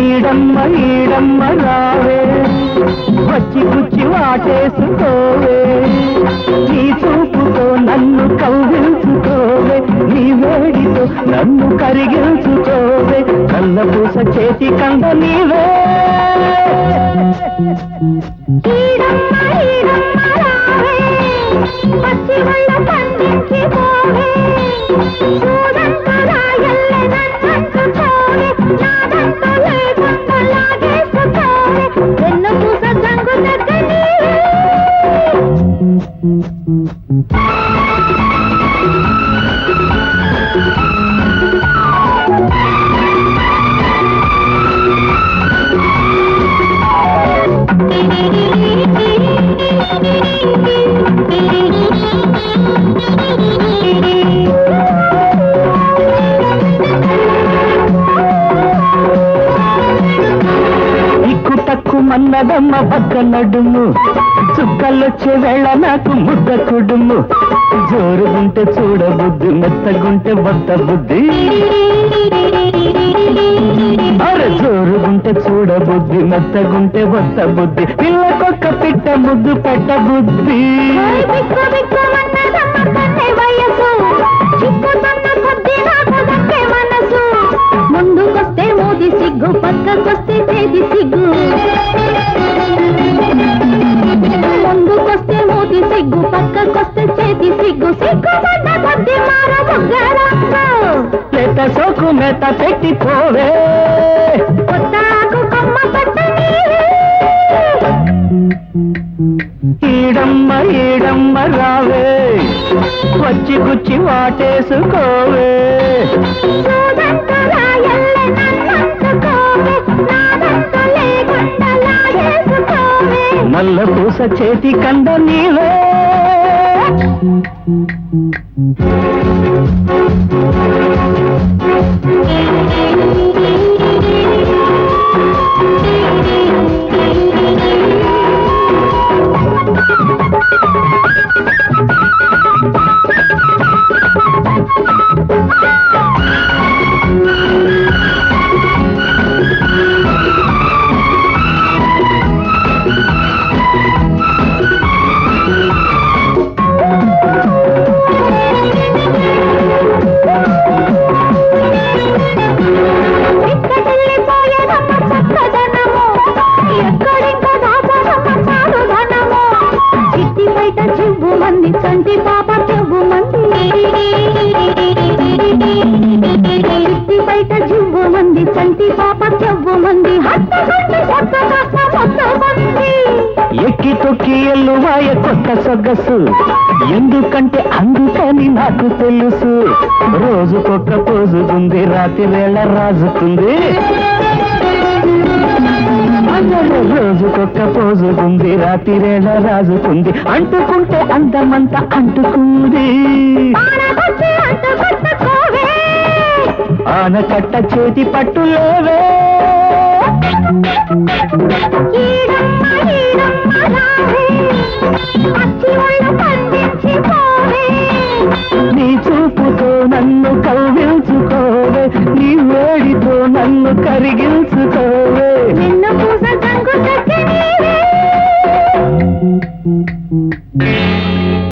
ఈడమ్మ ఈడమ్మ రావే వచ్చి కూర్చి వాటేసుకోవే. నన్ను కౌగిల్చుకోవే నీ వేడితో నన్ను కరిగించుకోవే కళ్ళ పూస చేతి కంద నీవే. ఈడమ్మ ఈడమ్మ పండించి పోవే. చూడంత రాయల్లే నన్నంటుకోవే నాదంటూ లేకుండా లాగేసుకోవే వెన్ను పూస జంగు దగ్గ నీవే ఇక్కు తక్కు మన్నదమ్మ పక్క నడుము చుక్కలొచ్చే వేళ నాకు ముద్ద కుడుము. జోరు ఉంటే చూడబుద్ధి మెత్తగుంటే వద్ద బుద్ధి. అరే ఉంటే చూడబుద్ధి మెత్తగుంటే వద్ద బుద్ధి. పిల్లకొక్క పిట్ట ముద్దు పెట్ట బుద్ధి. మేత పెట్టి పోవే ఈడమ్మ ఈడమ్మ రావే. వచ్చి గుచ్చి వాటేసుకోవే. నల్ల పూస చేతి కంద నీవే. ఎక్కడిల్లిపోయేదమ్మ Thank you. పాప చెవ్వు మంది ఎక్కి తొక్కి ఎల్లువాయ కొత్త సొగసు. ఎందుకంటే అందుకని నాకు తెలుసు. రోజుకొక్క పోజుకుంది రాత్రి వేళ రాజుకుంది అయ్యయ్యో, రోజుకొక్క పోజుకుంది రాత్రి వేళ రాజుకుంది అంటుకుంటే అందమంతా అంటుకుంది. అంటుకొట్టుకోవే ఆనకట్ట చేతి పట్టు నీ చూపుతో నన్ను కవ్వించుకోవే. నీ వేడితో నన్ను కరిగించుకో